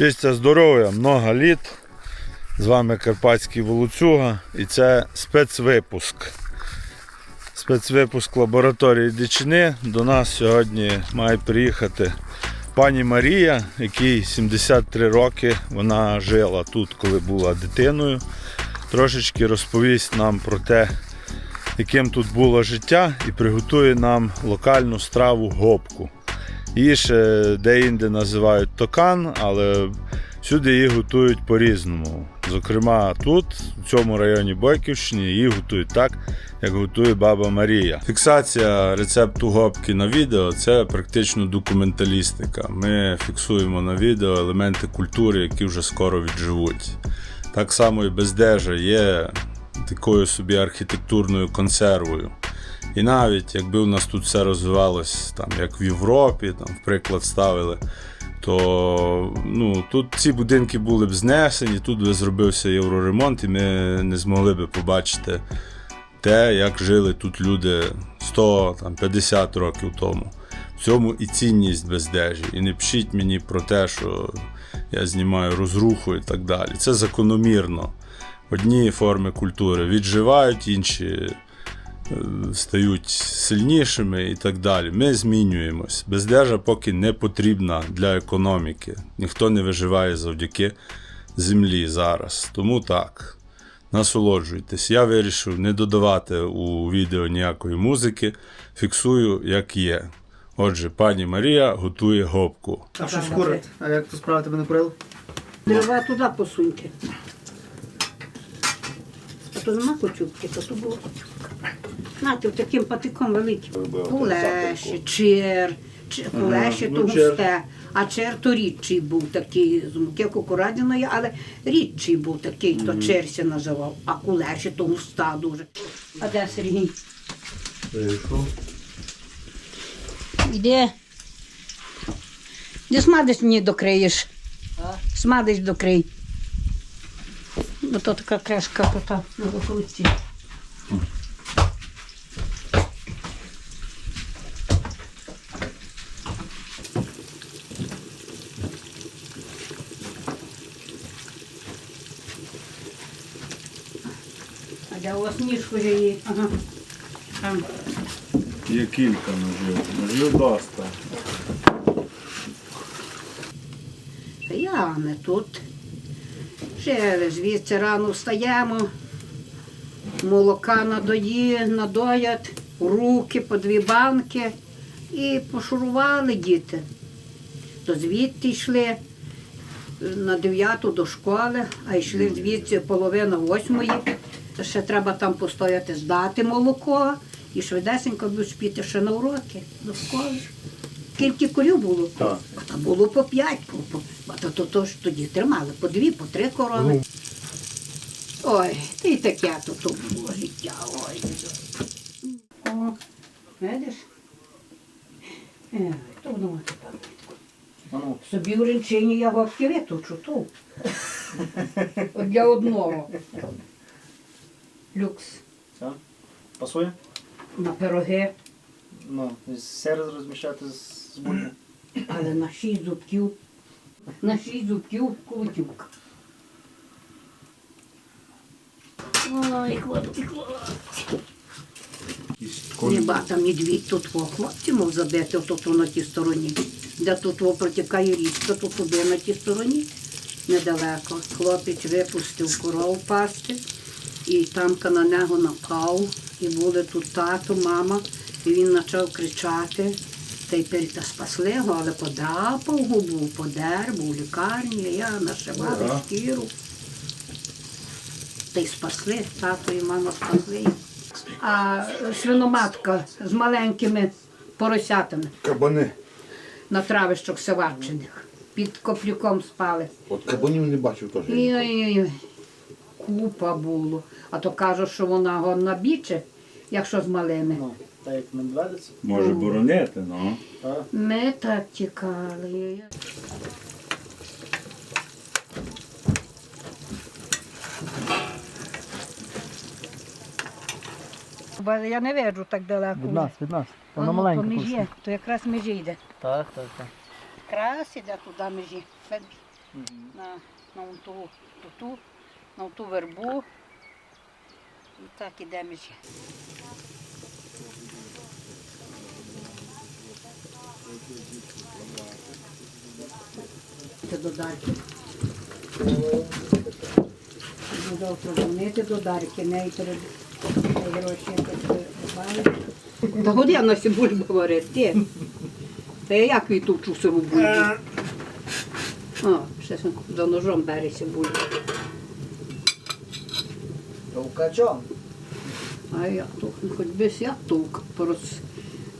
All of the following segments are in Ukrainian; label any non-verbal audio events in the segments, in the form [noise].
Щастя, здоров'я, много літ. З вами Карпатський Волоцюга і це спецвипуск. Спецвипуск лабораторії Дичини. До нас сьогодні має приїхати пані Марія, якій 73 роки. Вона жила тут, коли була дитиною. Трошечки розповість нам про те, яким тут було життя, і приготує нам локальну страву гопку. Її ще деінде називають токан, але всюди її готують по-різному. Зокрема, тут, в цьому районі Бойківщини, її готують так, як готує баба Марія. Фіксація рецепту гопки на відео це практично документалістика. Ми фіксуємо на відео елементи культури, які вже скоро відживуть. Так само і бездежа є такою собі архітектурною консервою. І навіть якби у нас тут все розвивалось, там, як в Європі, там, приклад ставили, то ну, тут ці будинки були б знесені, тут би зробився євроремонт, і ми не змогли би побачити те, як жили тут люди 100-50 років тому. В цьому і цінність бездежі. І не пишіть мені про те, що я знімаю розруху і так далі. Це закономірно. Одні форми культури відживають, інші е, стають сильнішими і так далі. Ми змінюємось. Бездержа поки не потрібна для економіки. Ніхто не виживає завдяки землі зараз. Тому так. Насолоджуйтесь. Я вирішив не додавати у відео ніякої музики, фіксую, як є. Отже, пані Марія готує гопку. А що курить? А як то справа тебе не курив? Дрова туди посуньте. А то нема кочубки, то то кочубка. Знаєте, таким патиком великим. Кулеші, чер, чер кулеші ну, то густе, а чер то рідчий був такий, з муки кукурадяної, але рідчий був такий, то черся називав, а кулеші то густа дуже. А де Сергій? Іде. Де смадиш мені докриєш? Смадиш докрий. Бо то така кришка то та на вихруці. А де у вас ніжку вже є? Ага. Там. Є кілька ножів. Ножів доста. Я не тут. Ще звідси рано встаємо, молока надої, надоять, руки по дві банки і пошурували діти. То звідти йшли на дев'яту до школи, а йшли звідси половина восьмої. Ще треба там постояти, здати молоко і швидесенько будуть піти ще на уроки до школи. Скільки курів було? Так. А було по п'ять, по, то, то, то ж тоді тримали по дві, по три корови. Ой, та й таке то, то було життя. Ой. О, видиш? Е, то воно пам'ятку. Собі в ренчині я вовки виточу, ту. От Для одного. Люкс. Все? Пасує? На пироги, Ну, все розміщати з бульбу. але на шість зубків. На шість зубків колотівка. Ой, хлопці, хлопці. Неба там медвідь, тут о, хлопці мов забити, тут на тій стороні. Де тут о, протікає річка, тут туди на тій стороні, недалеко. Хлопець випустив коров пасти, і там на нього напав. І були тут тато, мама, і він почав кричати. Та й перета спасли його, але подрапав губу, подер, був в лікарні, я нашивала шкіру. Та й спасли, тато і мама спасли. А свиноматка з маленькими поросятами Кабани. на травищах севачених. Під коплюком спали. От кабанів не бачив теж. Ой-ой-ой, купа було. А то кажуть, що вона гонна біче, якщо з малими. Так як медведець. Може боронити, ну. Ми так тікали. Бо я не виджу так далеко. Від нас, від нас. Воно маленьке. То просто. межі, то якраз межі йде. Так, так, так. Якраз іде туди межі. На, на ту, ту, ту, на ту вербу. І так ідемо ще. Додарки. Ну, Завтра дзвонити додарки, не перед гроші добавити. Та годі я на бульбу говорить, ти. Та я як відтовчу сиру бульбу. О, ще ж за ножом береться бульбу. Товкачом. А я тут хоч би я тук порос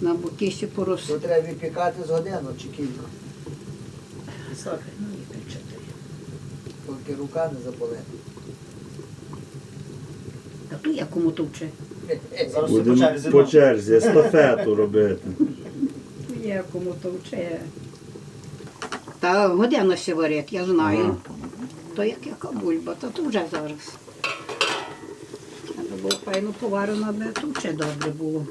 на бокісі порос. То треба випікати з годину чи кілька, Високий. поки рука не заболить. А тут я кому товче. Зараз все по Будемо черзі. по черзі естафету робити. Тут я кому товче. Та годину ще варять, я знаю. То як яка бульба, то то вже зараз. Аби було файно поварено, аби товче добре було.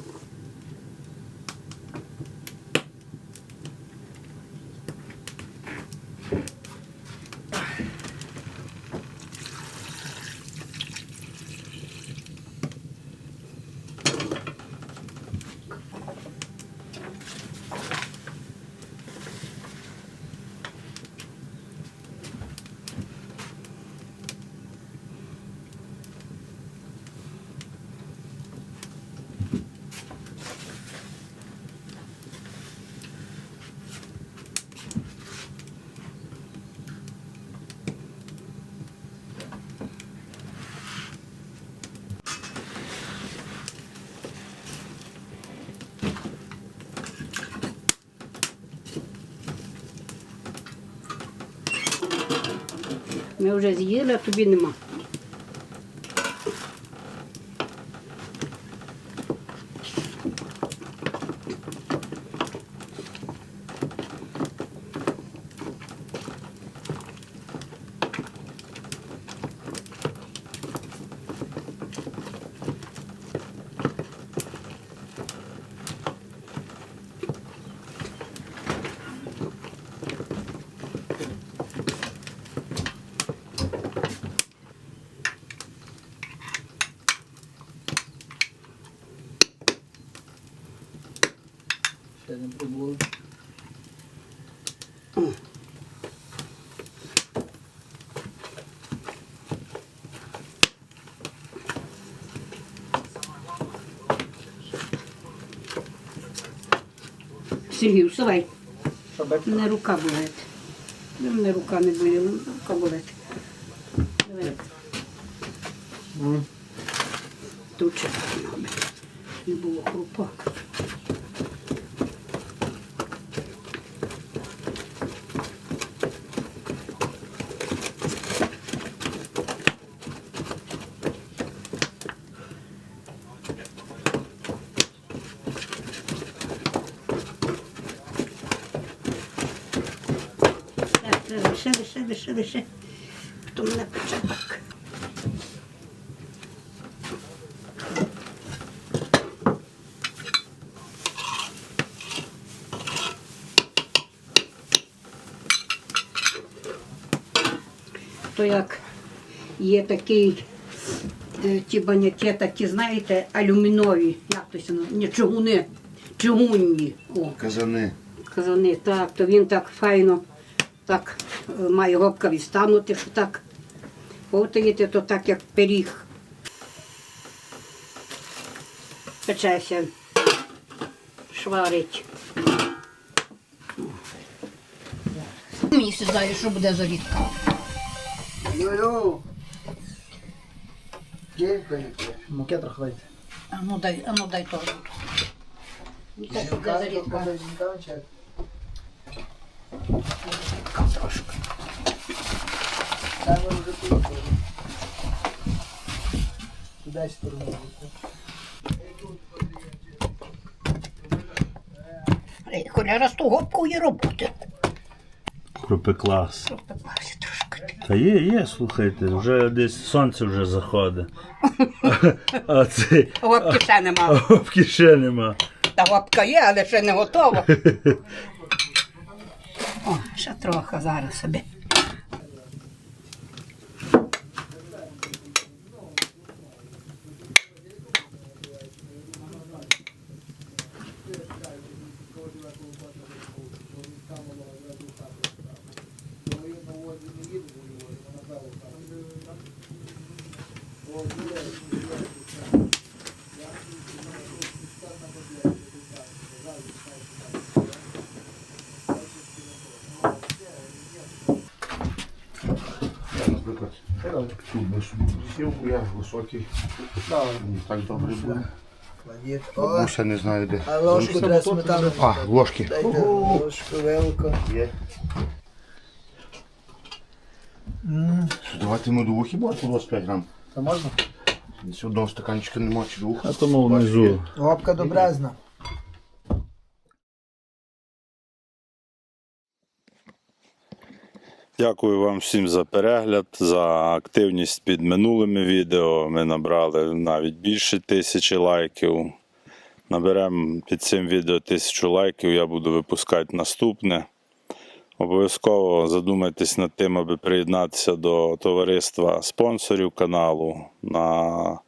Ми вже з'їли, а тобі нема. Ще не прибули. Сергій, вставай. Щоб Мене рука болить. Ну, Мене рука не боліла, рука болить. Давай. Тут ще не було крупа. Лише, лише, лише, лише. Мене пече так. То як є такий, е, ті баняки такі, знаєте, алюмінові, як то називає? Ні, чугуни, чугунні. О Казани. казани, так, то він так файно так е, має гобка відстанути, що так повтаєте, то так як пиріг. Печеся, шварить. Мені все знає, що буде за рідка. Юлю! Кілька їх. Муки трохи дайте. А ну дай, а ну дай то. Ну, так буде рідка. Вже поїхали. Туди сторону. Ей, Холяра з ту губку є роботи. Пропеклась. Пропеклася трошки. Та є, є, слухайте, вже десь сонце вже заходить. А це Губки ще нема. обки ще нема. Та губка є, але ще не готова. [laughs] О, ще трохи зараз собі сів, я високий, не так добре буде. О, Бабуся не знаю де. а ложку треба сметану. А, ложки. Дайте ложку велику. Є. Давайте ми двох хіба по 25 грам. Та можна? Десь одного стаканчика нема чи двох. А тому внизу. Гопка добрезна. Дякую вам всім за перегляд, за активність під минулими відео. Ми набрали навіть більше тисячі лайків. Наберемо під цим відео тисячу лайків, я буду випускати наступне. Обов'язково задумайтесь над тим, аби приєднатися до товариства спонсорів каналу. На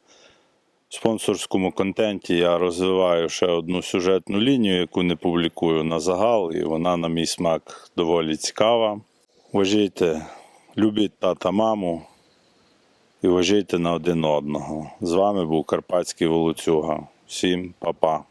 спонсорському контенті я розвиваю ще одну сюжетну лінію, яку не публікую на загал, і вона, на мій смак, доволі цікава. Вважайте, любіть тата маму і вважайте на один одного. З вами був Карпатський Волоцюга. Всім па-па.